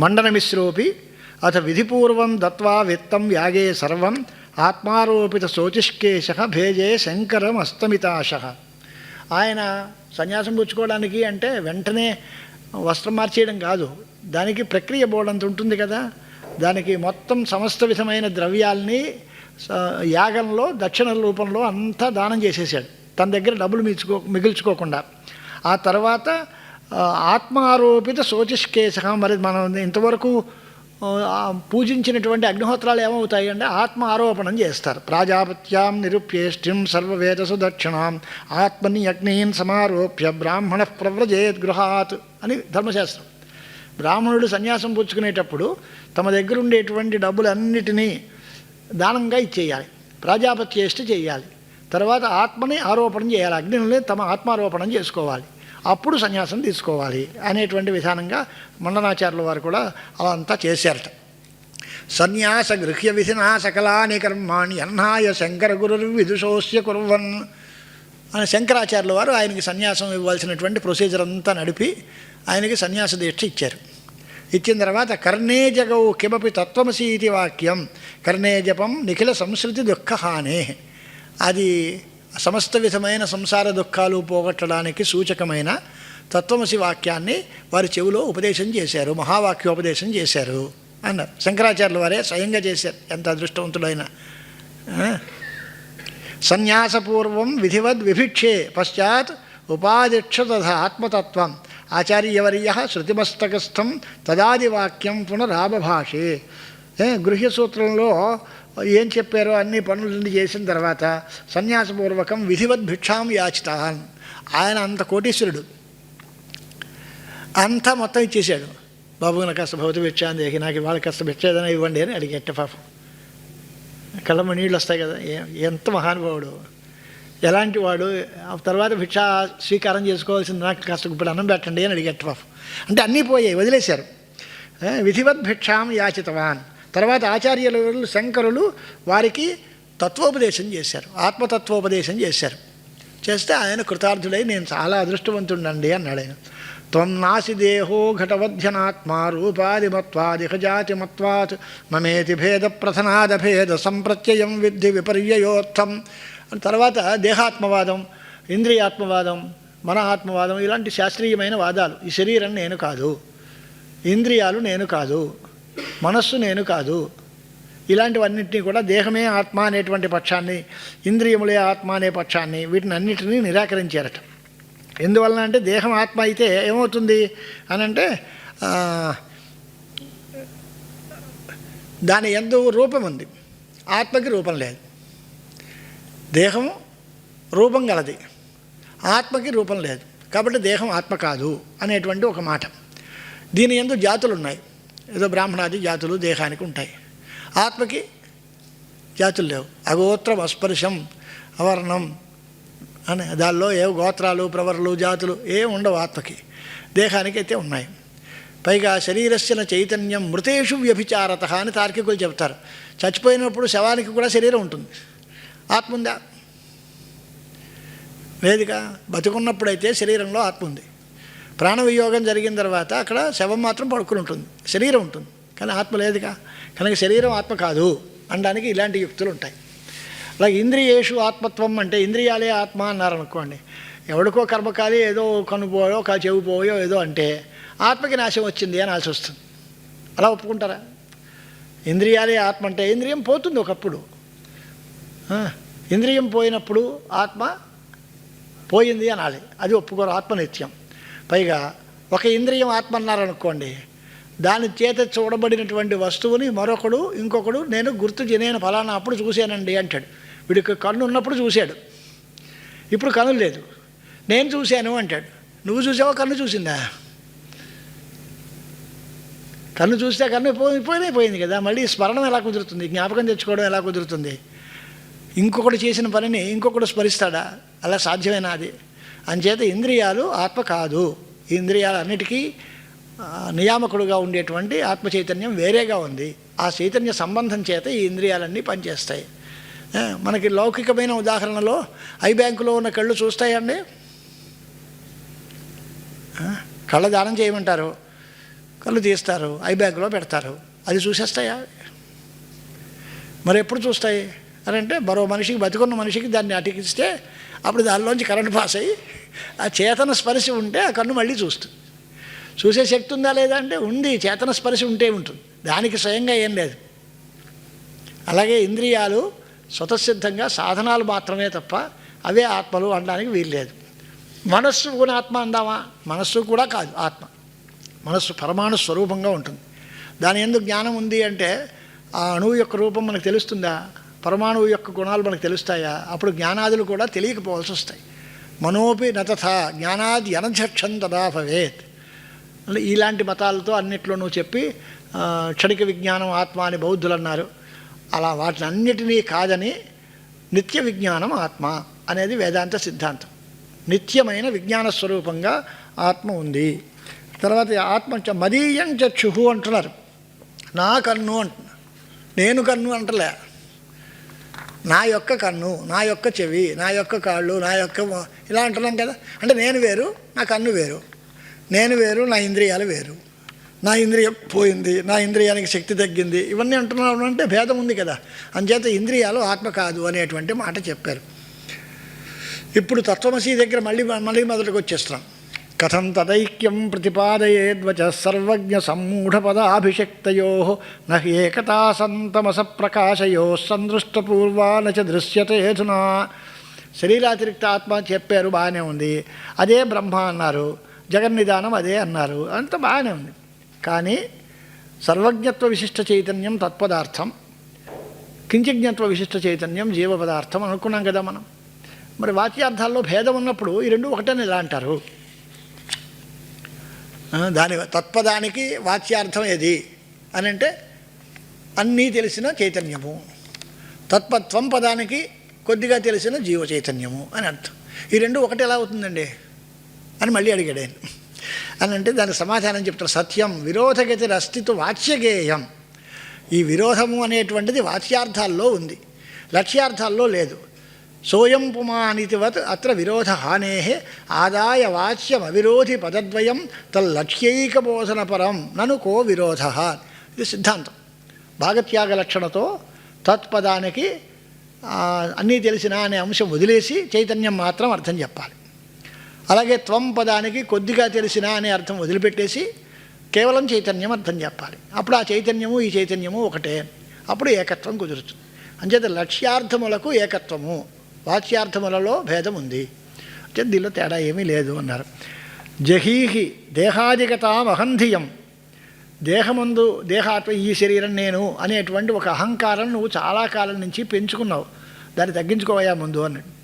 మండనమిశ్రోపి అథ విధిపూర్వం దత్వా విత్తం యాగే సర్వం ఆత్మారోపిత శోచిష్కేశ భేజే శంకరం అస్తమితాశ ఆయన సన్యాసం పుచ్చుకోవడానికి అంటే వెంటనే వస్త్రం మార్చేయడం కాదు. దానికి ప్రక్రియ బోర్డంత ఉంటుంది కదా. దానికి మొత్తం సమస్త విధమైన ద్రవ్యాల్ని స- యాగంలో దక్షిణ రూపంలో అంతా దానం చేసేసాడు. తన దగ్గర డబ్బులు మిగుల్చుకో మిగుల్చుకోకుండా. ఆ తర్వాత ఆత్మారోపిత శోచిష్కేశ మరి మనం ఇంతవరకు పూజించినటువంటి అగ్నిహోత్రాలు ఏమవుతాయి అంటే ఆత్మ ఆరోపణం చేస్తారు. ప్రాజాపత్యాం నిరుప్యేష్టిం సర్వవేదసు దక్షిణాం ఆత్మని అగ్నిన్ సమారోప్య బ్రాహ్మణ ప్రవ్రజేత్ గృహాత్ అని ధర్మశాస్త్రం. బ్రాహ్మణుడు సన్యాసం పుచ్చుకునేటప్పుడు తమ దగ్గర ఉండేటువంటి డబ్బులన్నిటినీ దానంగా ఇచ్చేయాలి. ప్రాజాపత్యేష్టి చేయాలి. తర్వాత ఆత్మని ఆరోపణం చేయాలి. అగ్నిని తమ ఆత్మారోపణం చేసుకోవాలి. అప్పుడు సన్యాసం తీసుకోవాలి అనేటువంటి విధానంగా మండనాచార్యుల వారు కూడా అలా అంతా చేశారట. సన్యాస గృహ్య విధినా సకలాని కర్మాణి అన్నాయ శంకర గురు విదుషోస్య కుర్వన్ అని శంకరాచార్యుల వారు ఆయనకి సన్యాసం ఇవ్వాల్సినటువంటి ప్రొసీజర్ అంతా నడిపి ఆయనకి సన్యాస దీక్ష ఇచ్చారు. ఇచ్చిన తర్వాత కర్ణే జగౌ కిమపి తత్వమసీతి వాక్యం కర్ణే జపం నిఖిల సంస్కృతి దుఃఖహానే. అది సమస్త విధమైన సంసార దుఃఖాలు పోగొట్టడానికి సూచకమైన తత్వమసి వాక్యాన్ని వారి చెవిలో ఉపదేశం చేశారు మహావాక్యోపదేశం చేశారు అన్నారు. శంకరాచార్యుల వారే స్వయంగా చేశారు. ఎంత అదృష్టవంతుడైన సన్యాసపూర్వం విధివద్ విభిక్షే పశ్చాత్ ఉపాదిక్ష తథా ఆత్మతత్వం. ఆచార్యవర్య శృతిమస్తకస్థం తదాది వాక్యం పునరాబభాషే గృహ్య సూత్రంలో ఏం చెప్పారో అన్ని పనులన్నీ చేసిన తర్వాత సన్యాసపూర్వకం విధివద్ భిక్షాం యాచితాన్. ఆయన అంత కోటీశ్వరుడు. అంతా మొత్తం ఇచ్చేశాడు. బాబు నాకు కాస్త భౌతి భిక్ష అందేకి నాకు ఇవాళ కాస్త భిక్ష ఏదైనా ఇవ్వండి అని అడిగేట పాపం. కళ్ళమ్మ నీళ్ళు వస్తాయి కదా. ఎంత మహానుభావుడు. ఎలాంటి వాడు? ఆ తర్వాత భిక్ష స్వీకారం చేసుకోవాల్సింది నాకు కాస్త ఇప్పుడు అన్నం పెట్టండి అని అడిగేట పాపం. అంటే అన్నీ పోయాయి వదిలేశారు. విధివత్ భిక్షాం యాచితవాన్. తర్వాత ఆచార్యులు శంకరులు వారికి తత్వోపదేశం చేశారు. ఆత్మతత్వోపదేశం చేశారు. చేస్తే ఆయన కృతార్థుడై నేను చాలా అదృష్టవంతుడండి అన్నాడు ఆయన. త్వం నాసి దేహో ఘటవధ్యనాత్మా రూపాదిమత్వాదిహజాతిమత్వాత్ మమేతి భేద ప్రథనాద భేద సంప్రత్యయం విద్ధి విపర్యయోత్థం. తర్వాత దేహాత్మవాదం ఇంద్రియాత్మవాదం మన ఆత్మవాదం ఇలాంటి శాస్త్రీయమైన వాదాలు. ఈ శరీరం నేను కాదు. ఇంద్రియాలు నేను కాదు. మనస్సు నేను కాదు. ఇలాంటివన్నింటినీ కూడా దేహమే ఆత్మ అనేటువంటి పక్షాన్ని ఇంద్రియములే ఆత్మ అనే పక్షాన్ని వీటిని అన్నిటినీ నిరాకరించారట. ఎందువలన అంటే దేహం ఆత్మ అయితే ఏమవుతుంది అని అంటే దాని ఎందు రూపం ఉంది. ఆత్మకి రూపం లేదు. దేహం రూపం గలది. ఆత్మకి రూపం లేదు. కాబట్టి దేహం ఆత్మ కాదు అనేటువంటి ఒక మాట. దీని ఎందు జాతులు ఉన్నాయి ఏదో బ్రాహ్మణాది జాతులు దేహానికి ఉంటాయి. ఆత్మకి జాతులు లేవు. అగోత్రం అస్పర్శం అవర్ణం అని దానిలో ఏ గోత్రాలు ప్రవరలు జాతులు ఏ ఉండవు ఆత్మకి. దేహానికి అయితే ఉన్నాయి. పైగా శరీరస్యన చైతన్యం మృతేషు వ్యభిచారత అని తార్కికులు చెప్తారు చచ్చిపోయినప్పుడు శవానికి కూడా శరీరం ఉంటుంది. ఆత్మ ఉందా? లేదుగా. బతుకున్నప్పుడైతే శరీరంలో ఆత్మ ఉంది. ప్రాణవియోగం జరిగిన తర్వాత అక్కడ శవం మాత్రం పడుకుని ఉంటుంది శరీరం ఉంటుంది. కానీ ఆత్మ లేదుగా. కనుక శరీరం ఆత్మ కాదు అనడానికి ఇలాంటి యుక్తులు ఉంటాయి. అలాగే ఇంద్రియేషు ఆత్మత్వం అంటే ఇంద్రియాలే ఆత్మ అన్నారనుకోండి. ఎవడికో కర్మకాలి ఏదో కనుపోయో చెవిపోయో ఏదో అంటే ఆత్మకి నాశం వచ్చింది అని ఆశ వస్తుంది. అలా ఒప్పుకుంటారా? ఇంద్రియాలే ఆత్మ అంటే ఇంద్రియం పోతుంది ఒకప్పుడు. ఇంద్రియం పోయినప్పుడు ఆత్మ పోయింది అనాలి. అది ఒప్పుకోరు ఆత్మ నిత్యం పైగా ఒక ఇంద్రియం ఆత్మ అన్నారనుకోండి దాని చేత చూడబడినటువంటి వస్తువుని మరొకడు ఇంకొకడు నేను గుర్తు నేను ఫలానా అప్పుడు చూశానండి అంటాడు. వీడికి కన్ను ఉన్నప్పుడు చూశాడు. ఇప్పుడు కన్ను లేదు. నేను చూశాను అంటాడు. నువ్వు చూసావా? కన్ను చూసిందా? కన్ను చూస్తే కన్ను పోయి పోయింది కదా. మళ్ళీ స్మరణం ఎలా కుదురుతుంది? జ్ఞాపకం తెచ్చుకోవడం ఎలా కుదురుతుంది? ఇంకొకడు చేసిన పనిని ఇంకొకడు స్మరిస్తాడా? అలా సాధ్యమేనా అది? అంచేత ఇంద్రియాలు ఆత్మ కాదు. ఇంద్రియాలన్నిటికీ నియామకుడుగా ఉండేటువంటి ఆత్మ చైతన్యం వేరేగా ఉంది. ఆ చైతన్య సంబంధం చేత ఈ ఇంద్రియాలన్నీ పనిచేస్తాయి. మనకి లౌకికమైన ఉదాహరణలో ఐ బ్యాంకులో ఉన్న కళ్ళు చూస్తాయండి? కళ్ళ దానం చేయమంటారు. కళ్ళు తీస్తారు ఐ బ్యాంకులో పెడతారు. అది చూసేస్తాయా? మరి ఎప్పుడు చూస్తాయి? అని అంటే మరో మనిషికి బతికున్న మనిషికి దాన్ని అటికిస్తే అప్పుడు దానిలోంచి కరెంట్ పాస్ అయ్యి ఆ చేతన స్పర్శ ఉంటే ఆ కన్ను మళ్ళీ చూస్తుంది. చూసే శక్తి ఉందా లేదా అంటే ఉంది చేతన స్పర్శ ఉంటే ఉంటుంది. దానికి స్వయంగా ఏం లేదు. అలాగే ఇంద్రియాలు స్వతసిద్ధంగా సాధనాలు మాత్రమే తప్ప అవే ఆత్మలు అనడానికి వీల్లేదు మనస్సు కూడా ఆత్మ అందామా? మనస్సు కూడా కాదు ఆత్మ. మనస్సు పరమాణు స్వరూపంగా ఉంటుంది. దాని ఎందుకు జ్ఞానం ఉంది అంటే ఆ అణువు యొక్క రూపం మనకు తెలుస్తుందా? పరమాణువు యొక్క గుణాలు మనకు తెలుస్తాయా? అప్పుడు జ్ఞానాదులు కూడా తెలియకపోవాల్సి వస్తాయి. మనోపి నతథ జ్ఞానాది అనధ్యక్షం తదా భవేత్. అంటే ఇలాంటి మతాలతో అన్నిట్లోనూ చెప్పి క్షణిక విజ్ఞానం ఆత్మ అని బౌద్ధులు అన్నారు. అలా వాటిని అన్నిటినీ కాదని నిత్య విజ్ఞానం ఆత్మ అనేది వేదాంత సిద్ధాంతం. నిత్యమైన విజ్ఞాన స్వరూపంగా ఆత్మ ఉంది. తర్వాత ఆత్మ చ- మదీయం చక్షుహు అంటున్నారు. నా కన్ను అంటున్నారు. నేను కన్ను అంటలే. నా యొక్క కన్ను నా యొక్క చెవి నా యొక్క కాళ్ళు నా యొక్క ఇలా అంటున్నాం కదా. అంటే నేను వేరు నా కన్ను వేరు. నేను వేరు నా ఇంద్రియాలు వేరు. నా ఇంద్రియం పోయింది నా ఇంద్రియానికి శక్తి తగ్గింది. ఇవన్నీ అంటున్నాను అంటే భేదం ఉంది కదా. అంచేత ఇంద్రియాలు ఆత్మ కాదు అనేటువంటి మాట చెప్పారు. ఇప్పుడు తత్వమసీ దగ్గర మళ్ళీ మళ్ళీ మొదటికి వచ్చేస్తున్నాం. కథం తదైక్యం ప్రతిపాదయేద్వచ సర్వజ్ఞ సమ్మూఢపదాభిషక్తయో నేకతా సంతమస ప్రకాశయో సందృష్టపూర్వాన చ దృశ్యతే శరీరాతిరిక్త ఆత్మ చెప్పారు బాగానే ఉంది. అదే బ్రహ్మ అన్నారు జగన్నిదానం అదే అన్నారు అంత బాగానే ఉంది. కానీ సర్వజ్ఞత్వ విశిష్ట చైతన్యం తత్పదార్థం కించజ్ఞత్వ విశిష్ట చైతన్యం జీవ పదార్థం అనుకున్నాం కదా మనం. మరి వాచ్యార్థాల్లో భేదం ఉన్నప్పుడు ఈ రెండు ఒకటని ఎలా అంటారు. దాని తత్పదానికి వాచ్యార్థం ఏది అని అంటే అన్నీ తెలిసిన చైతన్యము. తత్పత్వం పదానికి కొద్దిగా తెలిసిన జీవ చైతన్యము అని అర్థం. ఈ రెండు ఒకటి ఎలా అవుతుందండి? అని మళ్ళీ అడిగాడు ఆయన. అని అంటే దానికి సమాధానం చెప్తారు సత్యం విరోధగతి అస్తిత్వ వాచ్యగేయం. ఈ విరోధము అనేటువంటిది వాచ్యార్థాల్లో ఉంది. లక్ష్యార్థాల్లో లేదు. సోయం పుమానితివత్ అత్ర విరోధహానే ఆదాయ వాచ్యమవిరోధి పదద్వయం తల్లక్ష్యైకబోధనపరం నను కో విరోధ. ఇది సిద్ధాంతం. భాగత్యాగ లక్షణతో తత్పదానికి అన్నీ తెలిసిన అనే అంశం వదిలేసి చైతన్యం మాత్రం అర్థం చెప్పాలి. అలాగే త్వం పదానికి కొద్దిగా తెలిసిన అనే అర్థం వదిలిపెట్టేసి కేవలం చైతన్యం అర్థం చెప్పాలి. అప్పుడు ఆ చైతన్యము ఈ చైతన్యము ఒకటే. అప్పుడు ఏకత్వం కుదురుతుంది. అంచేత లక్ష్యార్థములకు ఏకత్వము. వాచ్యార్థములలో భేదం ఉంది అంటే దీనిలో తేడా ఏమీ లేదు అన్నారు. జహీహి దేహాదిగతాం అహంధియం దేహమందు దేహాత్మ ఈ శరీరం నేను అనేటువంటి ఒక అహంకారం నువ్వు చాలా కాలం నుంచి పెంచుకున్నావు. దాన్ని తగ్గించుకోవయా ముందు అన్నాడు.